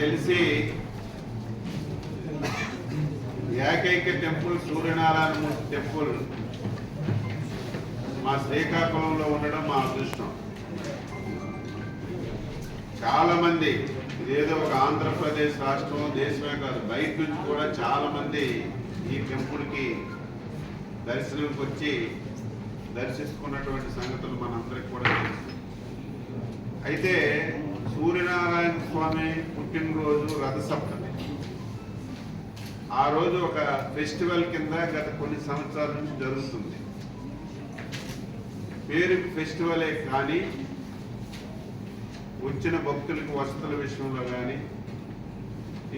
తెలిసి ఏకైక temple Suryanarayana temple మా శ్రీకాకుళంలో ఉండడం మా అదృష్టం. చాలా మంది ఇదేదో ఒక ఆంధ్రప్రదేశ్ రాష్ట్రం దేశమే కాదు బయట నుంచి కూడా చాలా మంది ఈ టెంపుల్కి దర్శనంకి వచ్చి దర్శించుకున్నటువంటి సంగతులు మనందరికి కూడా తెలుసు. అయితే సూర్యనారాయణ స్వామి పుట్టినరోజు రథసప్తమి. ఆ రోజు ఒక ఫెస్టివల్ కింద గత కొన్ని సంవత్సరాల నుంచి జరుగుతుంది. పేరు ఫెస్టివలే కానీ వచ్చిన భక్తులకు వసతుల విషయంలో కానీ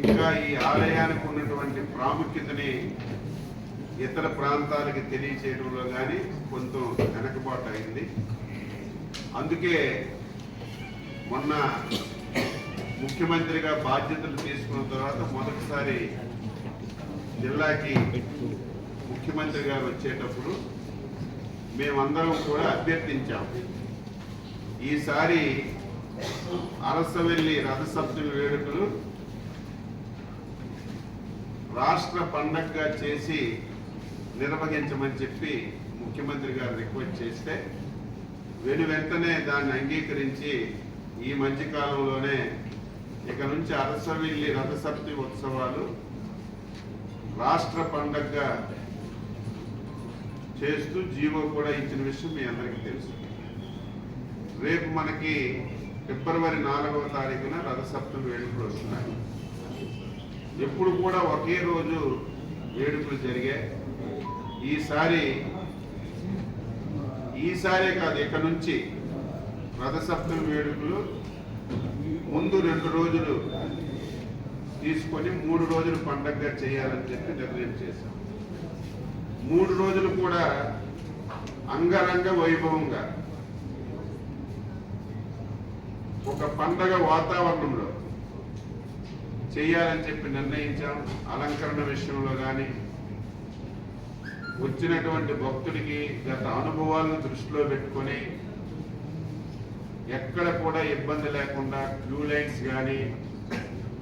ఇంకా ఈ ఆలయానికి ఉన్నటువంటి ప్రాముఖ్యతని ఇతర ప్రాంతాలకి తెలియచేయడంలో కానీ కొంత వెనకబాటు అయింది. అందుకే మొన్న ముఖ్యమంత్రిగా బాధ్యతలు తీసుకున్న తర్వాత మొదటిసారి జిల్లాకి ముఖ్యమంత్రి గారు వచ్చేటప్పుడు మేమందరం కూడా అభ్యర్థించాం. ఈసారి అరసవెల్లి రథసప్తమి వేడుకలు రాష్ట్ర పండగగా చేసి నిర్వహించమని చెప్పి ముఖ్యమంత్రి గారు రిక్వెస్ట్ చేస్తే వెను వెంటనే దాన్ని అంగీకరించి ఈ మధ్య కాలంలోనే ఇక నుంచి అరసవిల్లి రథసప్తి ఉత్సవాలు రాష్ట్ర పండగగా చేస్తూ జీవో కూడా ఇచ్చిన విషయం మీ అందరికీ తెలుసు. రేపు మనకి ఫిబ్రవరి నాలుగవ తారీఖున రథసప్తమి వేడుకలు వస్తున్నాయి. ఎప్పుడు కూడా ఒకే రోజు వేడుకలు జరిగాయి. ఈసారి ఈసారే కాదు ఇక నుంచి రథసప్తమి వేడుకలు ముందు రెండు రోజులు తీసుకొని మూడు రోజులు పండగగా చేయాలని చెప్పి నిర్ణయం చేశాం. మూడు రోజులు కూడా అంగరంగ వైభవంగా ఒక పండగ వాతావరణంలో చేయాలని చెప్పి నిర్ణయించాం. అలంకరణ విషయంలో కానీ వచ్చినటువంటి భక్తుడికి గత అనుభవాలను దృష్టిలో పెట్టుకొని ఎక్కడ కూడా ఇబ్బంది లేకుండా క్యూ లైన్స్ కానీ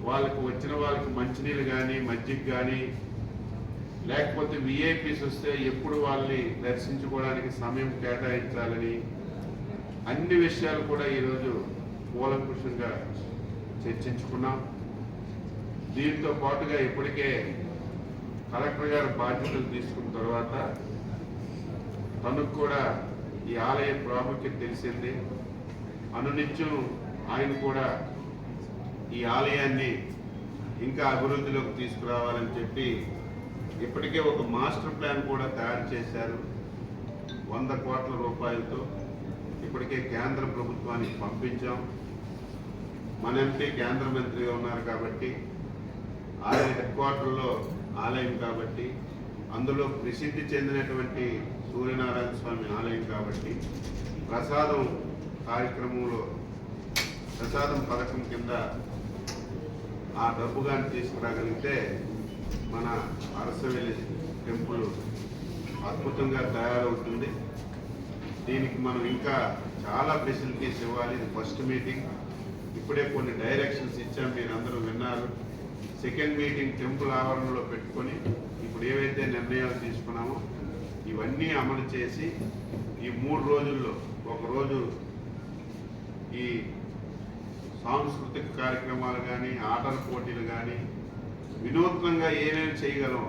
వాళ్ళకు వచ్చిన వాళ్ళకి మంచినీళ్ళు కానీ మజ్జిగ కానీ లేకపోతే విఐపీస్ వస్తే ఎప్పుడు వాళ్ళని దర్శించుకోవడానికి సమయం కేటాయించాలని అన్ని విషయాలు కూడా ఈరోజు కూలంకుషంగా చర్చించుకున్నాం. దీంతో పాటుగా ఇప్పటికే కలెక్టర్ గారు బాధ్యతలు తీసుకున్న తర్వాత తనకు కూడా ఈ ఆలయ ప్రాముఖ్యత తెలిసింది. అనునిత్యం ఆయన కూడా ఈ ఆలయాన్ని ఇంకా అభివృద్ధిలోకి తీసుకురావాలని చెప్పి ఇప్పటికే ఒక మాస్టర్ ప్లాన్ కూడా తయారు చేశారు. వంద కోట్ల రూపాయలతో ఇప్పటికే కేంద్ర ప్రభుత్వానికి పంపించాం. మన ఎంపీ కేంద్ర మంత్రిగా ఉన్నారు కాబట్టి ఆయన హెడ్ క్వార్టర్లో ఆలయం కాబట్టి అందులో ప్రసిద్ధి చెందినటువంటి సూర్యనారాయణ స్వామి ఆలయం కాబట్టి ప్రసాదం కార్యక్రమంలో ప్రసాదం పథకం కింద ఆ డబ్బు కానీ తీసుకురాగలిగితే మన అరసవెల్లి టెంపుల్ అద్భుతంగా తయారవుతుంది. దీనికి మనం ఇంకా చాలా ఫెసిలిటీస్ ఇవ్వాలి. ఇది ఫస్ట్ మీటింగ్. ఇప్పుడే కొన్ని డైరెక్షన్స్ ఇచ్చాం మీరు అందరూ విన్నారు. సెకండ్ మీటింగ్ టెంపుల్ ఆవరణలో పెట్టుకొని ఇప్పుడు ఏవైతే నిర్ణయాలు తీసుకున్నామో ఇవన్నీ అమలు చేసి ఈ మూడు రోజుల్లో ఒకరోజు ఈ సాంస్కృతిక కార్యక్రమాలు కానీ ఆటల పోటీలు కానీ వినూత్నంగా ఏమేమి చేయగలం?